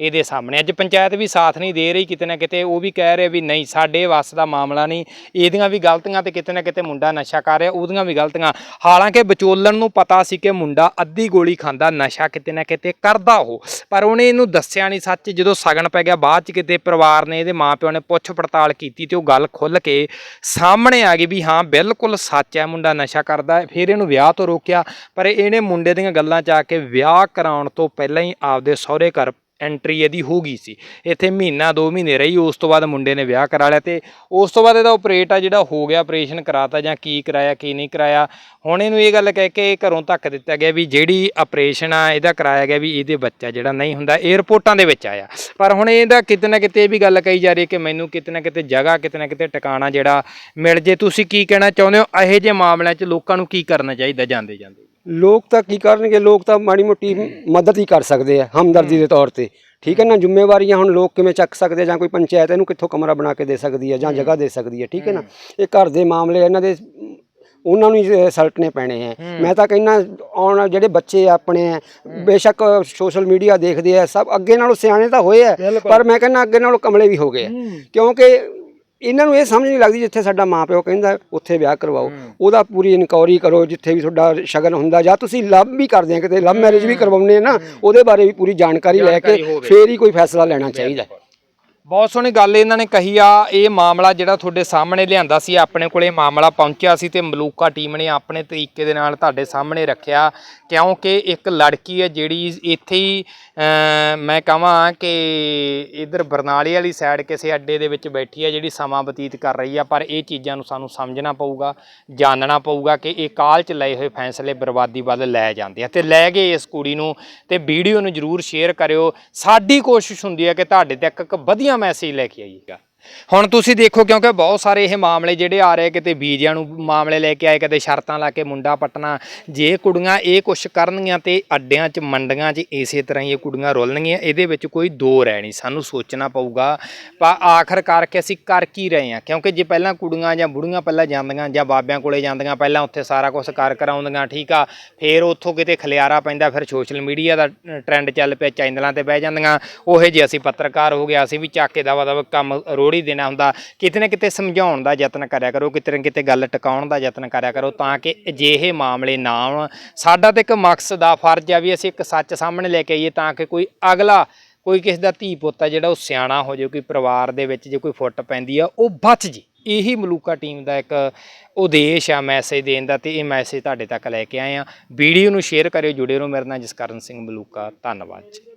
ਇਹਦੇ ਸਾਹਮਣੇ। ਅੱਜ ਪੰਚਾਇਤ ਵੀ ਸਾਥ ਨਹੀਂ ਦੇ ਰਹੀ ਕਿਤੇ ਨਾ ਕਿਤੇ। ਉਹ ਵੀ ਕਹਿ ਰਹੇ ਵੀ ਨਹੀਂ, ਸਾਡੇ ਵੱਸ ਦਾ ਮਾਮਲਾ ਨਹੀਂ। ਇਹਦੀਆਂ ਵੀ ਗਲਤੀਆਂ ਤੇ ਕਿਤੇ ਨਾ ਕਿਤੇ ਮੁੰਡਾ ਨਸ਼ਾ ਕਰ ਰਿਹਾ। ਉਹਦੀਆਂ ਵੀ ਗਲਤੀਆਂ। ਹਾਲਾਂਕਿ ਵਿਚੋਲਣ ਨੂੰ ਪਤਾ ਸੀ ਕਿ ਮੁੰਡਾ ਅੱਧੀ ਗੋਲੀ ਖਾਂਦਾ, ਨਸ਼ਾ ਕਿਤੇ ਨਾ ਕਿਤੇ ਕਰਦਾ ਉਹ। ਪਰ ਉਹਨੇ ਇਹਨੂੰ ਦੱਸਿਆ ਨਹੀਂ ਸੱਚ। ਜਦੋਂ ਸਗਨ ਪੈ ਗਿਆ, ਬਾਅਦ ਚ ਕਿਤੇ ਪਰਿਵਾਰ ਨੇ ਇਹਦੇ ਮਾਪਿਆਂ ਨੇ ਪੁੱਛ ਪੜਤਾਲ ਕੀਤੀ ਤੇ ਉਹ ਗੱਲ ਖੁੱਲ ਕੇ ਸਾਹਮਣੇ ਆ ਗਈ ਵੀ ਹਾਂ, ਬਿਲਕੁਲ ਸੱਚ ਹੈ, ਮੁੰਡਾ ਨਸ਼ਾ ਕਰਦਾ ਫਿਰ ਇਹਨੂੰ ਵਿਆਹ ਤੋਂ ਰੋਕਿਆ। ਪਰ ਇਹਨੇ ਮੁੰਡੇ ਦੀਆਂ ਗੱਲਾਂ ਚ ਆ ਕੇ ਵਿਆਹ ਕਰਾਉਣ ਤੋਂ ਪਹਿਲਾਂ ਹੀ ਆਪਦੇ ਸਹੁਰੇ ਘਰ ਐਂਟਰੀ ਇਹਦੀ ਹੋ ਗਈ ਸੀ। ਇੱਥੇ ਮਹੀਨਾ 2 ਮਹੀਨੇ ਰਹੀ, ਉਸ ਤੋਂ ਬਾਅਦ ਮੁੰਡੇ ਨੇ ਵਿਆਹ ਕਰਾ ਲਿਆ ਤੇ ਉਸ ਤੋਂ ਬਾਅਦ ਇਹਦਾ ਆਪਰੇਟ ਆ ਜਿਹੜਾ ਹੋ ਗਿਆ ਆਪਰੇਸ਼ਨ ਕਰਾਤਾ ਜਾਂ ਕੀ ਕਰਾਇਆ, ਕੀ ਨਹੀਂ ਕਰਾਇਆ। ਹੁਣ ਇਹਨੂੰ ਇਹ ਗੱਲ ਕਹਿ ਕੇ ਘਰੋਂ ਧੱਕ ਦਿੱਤਾ ਗਿਆ ਵੀ ਜਿਹੜੀ ਆਪਰੇਸ਼ਨ ਆ, ਇਹਦਾ ਕਰਾਇਆ ਗਿਆ ਵੀ ਇਹਦੇ ਬੱਚਾ ਜਿਹੜਾ ਨਹੀਂ ਹੁੰਦਾ ਇਹ ਦੇ ਵਿੱਚ ਆਇਆ। ਪਰ ਹੁਣ ਇਹਦਾ ਕਿਤੇ ਨਾ ਕਿਤੇ ਇਹ ਵੀ ਗੱਲ ਕਹੀ ਜਾ ਰਹੀ ਹੈ ਕਿ ਮੈਨੂੰ ਕਿਤੇ ਨਾ ਕਿਤੇ ਜਗ੍ਹਾ, ਕਿਤੇ ਨਾ ਕਿਤੇ ਟਿਕਾਣਾ ਜਿਹੜਾ ਮਿਲ ਜੇ। ਤੁਸੀਂ ਕੀ ਕਹਿਣਾ ਚਾਹੁੰਦੇ ਹੋ? ਇਹੋ ਜਿਹੇ ਮਾਮਲਿਆਂ 'ਚ ਲੋਕਾਂ ਨੂੰ ਕੀ ਕਰਨਾ ਚਾਹੀਦਾ ਜਾਂਦੇ ਜਾਂਦੇ ਲੋਕ ਤਾਂ ਕੀ ਕਰਨਗੇ? ਲੋਕ ਤਾਂ ਮਾੜੀ ਮੋਟੀ ਮਦਦ ਹੀ ਕਰ ਸਕਦੇ ਆ ਹਮਦਰਦੀ ਦੇ ਤੌਰ ਤੇ। ਠੀਕ ਹੈ ਨਾ? ਜ਼ਿੰਮੇਵਾਰੀਆਂ ਹੁਣ ਲੋਕ ਕਿਵੇਂ ਚੱਕ ਸਕਦੇ ਆ? ਜਾਂ ਕੋਈ ਪੰਚਾਇਤ ਇਹਨੂੰ ਕਿੱਥੋਂ ਕਮਰਾ ਬਣਾ ਕੇ ਦੇ ਸਕਦੀ ਹੈ ਜਾਂ ਜਗ੍ਹਾ ਦੇ ਸਕਦੀ ਹੈ ਠੀਕ ਹੈ ਨਾ? ਇਹ ਘਰ ਦੇ ਮਾਮਲੇ ਇਹਨਾਂ ਦੇ ਉਹਨਾਂ ਨੂੰ ਹੀ ਸਲਟਨੇ ਪੈਣੇ ਆ। ਮੈਂ ਤਾਂ ਕਹਿੰਨਾ ਆਉਣ ਜਿਹੜੇ ਬੱਚੇ ਆਪਣੇ ਬੇਸ਼ੱਕ ਸੋਸ਼ਲ ਮੀਡੀਆ ਦੇਖਦੇ ਆ ਸਭ ਅੱਗੇ ਨਾਲੋਂ ਸਿਆਣੇ ਤਾਂ ਹੋਏ ਆ ਪਰ ਮੈਂ ਕਹਿੰਨਾ ਅੱਗੇ ਨਾਲੋਂ ਕਮਲੇ ਵੀ ਹੋ ਗਏ ਕਿਉਂਕਿ ਇਹਨਾਂ ਨੂੰ ਇਹ ਸਮਝ ਨਹੀਂ ਲੱਗਦੀ ਜਿੱਥੇ ਸਾਡਾ ਮਾਪਿਓ ਕਹਿੰਦਾ ਉੱਥੇ ਵਿਆਹ ਕਰਵਾਓ। ਉਹਦਾ ਪੂਰੀ ਇਨਕੁਆਰੀ ਕਰੋ ਜਿੱਥੇ ਵੀ ਤੁਹਾਡਾ ਸ਼ਗਨ ਹੁੰਦਾ ਜਾਂ ਤੁਸੀਂ ਲਵ ਵੀ ਕਰਦੇ ਆ ਕਿਤੇ ਲਵ ਮੈਰਿਜ ਵੀ ਕਰਵਾਉਂਦੇ ਆ ਨਾ ਉਹਦੇ ਬਾਰੇ ਵੀ ਪੂਰੀ ਜਾਣਕਾਰੀ ਲੈ ਕੇ। ਫੇਰ ਹੀ ਕੋਈ ਫੈਸਲਾ ਲੈਣਾ ਚਾਹੀਦਾ। ਬਹੁਤ ਸੋਹਣੀ ਗੱਲ ਇਹਨਾਂ ਨੇ ਕਹੀ ਆ ਇਹ ਮਾਮਲਾ ਜਿਹੜਾ ਤੁਹਾਡੇ ਸਾਹਮਣੇ ਲਿਆਂਦਾ ਸੀ ਆਪਣੇ ਕੋਲੇ ਮਾਮਲਾ ਪਹੁੰਚਿਆ ਸੀ ਤੇ ਮਲੂਕਾ ਟੀਮ ਨੇ ਆਪਣੇ ਤਰੀਕੇ ਦੇ ਨਾਲ ਤੁਹਾਡੇ ਸਾਹਮਣੇ ਰੱਖਿਆ। ਕਿਉਂਕਿ ਇੱਕ ਲੜਕੀ ਹੈ ਜਿਹੜੀ ਇੱਥੇ ਹੀ ਮੈਂ ਕਹਾਂ ਕਿ ਇਧਰ ਬਰਨਾਲੇ ਵਾਲੀ ਸਾਈਡ ਕਿਸੇ ਅੱਡੇ ਦੇ ਵਿੱਚ ਬੈਠੀ ਹੈ ਜਿਹੜੀ ਸਮਾਂ ਬਤੀਤ ਕਰ ਰਹੀ ਆ, ਪਰ ਇਹ ਚੀਜ਼ਾਂ ਨੂੰ ਸਾਨੂੰ ਸਮਝਣਾ ਪਊਗਾ, ਜਾਣਨਾ ਪਊਗਾ ਕਿ ਇਹ ਕਾਲ ਚ ਲਏ ਹੋਏ ਫੈਸਲੇ ਬਰਬਾਦੀ ਵੱਲ ਲੈ ਜਾਂਦੇ ਆ। ਤੇ ਲੈ ਗਏ ਇਸ ਕੁੜੀ ਨੂੰ ਤੇ ਵੀਡੀਓ ਨੂੰ ਜਰੂਰ ਸ਼ੇਅਰ ਕਰਿਓ। ਸਾਡੀ ਕੋਸ਼ਿਸ਼ ਹੁੰਦੀ ਹੈ ਕਿ ਤੁਹਾਡੇ ਤੱਕ ਇੱਕ ਵਧੀਆ ਮੈਸੇਜ ਲੈ ਕੇ ਆਈਏਗਾ ਹੁਣ ਤੁਸੀਂ ਦੇਖੋ ਕਿਉਂਕਿ ਬਹੁਤ ਸਾਰੇ ਇਹ ਮਾਮਲੇ ਜਿਹੜੇ ਆ ਰਹੇ ਕਿਤੇ ਬੀਜਿਆਂ ਨੂੰ ਮਾਮਲੇ ਲੈ ਕੇ ਆਏ ਕਦੇ ਸ਼ਰਤਾਂ ਲਾ ਕੇ ਮੁੰਡਾ ਪਟਣਾ, ਜੇ ਕੁੜੀਆਂ ਇਹ ਕੁਛ ਕਰਨਗੀਆਂ ਤੇ ਅੱਡਿਆਂ 'ਚ, ਮੰਡੀਆਂ 'ਚ ਇਸੇ ਤਰ੍ਹਾਂ ਹੀ ਇਹ ਕੁੜੀਆਂ ਰੁਲਣਗੀਆਂ, ਇਹਦੇ ਵਿੱਚ ਕੋਈ ਦੋ ਰਹਿ ਨਹੀਂ, ਸਾਨੂੰ ਸੋਚਣਾ ਪਊਗਾ। ਪਰ ਆਖਰਕਾਰ ਕਿ ਅਸੀਂ ਕਰ ਕੀ ਰਹੇ ਹਾਂ? ਕਿਉਂਕਿ ਜੇ ਪਹਿਲਾਂ ਕੁੜੀਆਂ ਜਾਂ ਬੁੜੀਆਂ ਪਹਿਲਾਂ ਜਾਂਦੀਆਂ ਜਾਂ ਬਾਬਿਆਂ ਕੋਲੇ ਜਾਂਦੀਆਂ, ਪਹਿਲਾਂ ਉੱਥੇ ਸਾਰਾ ਕੁਝ ਕਰ ਕਰਾਉਂਦੀਆਂ, ਠੀਕ ਆ, ਫੇਰ ਉੱਥੋਂ ਕਿਤੇ ਖਲਿਆਰਾ ਪੈਂਦਾ, ਫਿਰ ਸੋਸ਼ਲ ਮੀਡੀਆ ਦਾ ਟ੍ਰੈਂਡ ਚੱਲ ਪਿਆ, ਚੈਨਲਾਂ ਤੇ ਬਹਿ ਜਾਂਦੀਆਂ, ਉਹੇ ਜੇ ਅਸੀਂ ਪੱਤਰਕਾਰ ਹੋ ਗਏ, ਅਸੀਂ ਵੀ ਚੱਕ ਕੇ ਦਵਾ ਦਵਾ ਕੰਮ ਰੋੜੀ ਦੇਣਾ ਹੁੰਦਾ, ਕਿਤੇ ਨਾ ਕਿਤੇ ਸਮਝਾਉਣ ਦਾ ਯਤਨ ਕਰਿਆ ਕਰੋ, ਕਿਤੇ ਨਾ ਕਿਤੇ ਗੱਲ ਟਿਕਾਉਣ ਦਾ ਯਤਨ ਕਰਿਆ ਕਰੋ ਤਾਂ ਕਿ ਅਜਿਹੇ ਮਾਮਲੇ ਨਾ ਆਉਣ। ਸਾਡਾ ਤਾਂ ਇੱਕ ਮਕਸਦ ਆ ਫਰਜ਼ ਆ ਵੀ ਅਸੀਂ ਇੱਕ ਸੱਚ ਸਾਹਮਣੇ ਲੈ ਕੇ ਆਈਏ ਤਾਂ ਕਿ ਕੋਈ ਅਗਲਾ, ਕੋਈ ਕਿਸੇ ਦਾ ਧੀ ਪੁੱਤ ਆ ਜਿਹੜਾ ਉਹ ਸਿਆਣਾ ਹੋ ਜਾਵੇ, ਕੋਈ ਪਰਿਵਾਰ ਦੇ ਵਿੱਚ ਜੇ ਕੋਈ ਫੁੱਟ ਪੈਂਦੀ ਆ, ਉਹ ਬਚ ਜੇ। ਇਹੀ ਮਲੂਕਾ ਟੀਮ ਦਾ ਇੱਕ ਉਦੇਸ਼ ਆ ਮੈਸੇਜ ਦੇਣ ਦਾ ਤੇ ਇਹ ਮੈਸੇਜ ਤੁਹਾਡੇ ਤੱਕ ਲੈ ਕੇ ਆਏ ਆ। ਵੀਡੀਓ ਨੂੰ ਸ਼ੇਅਰ ਕਰਿਓ, ਜੁੜੇ ਰਹੋ ਮੇਰੇ ਨਾਲ ਜਸਕਰਨ ਸਿੰਘ ਮਲੂਕਾ। ਧੰਨਵਾਦ ਜੀ।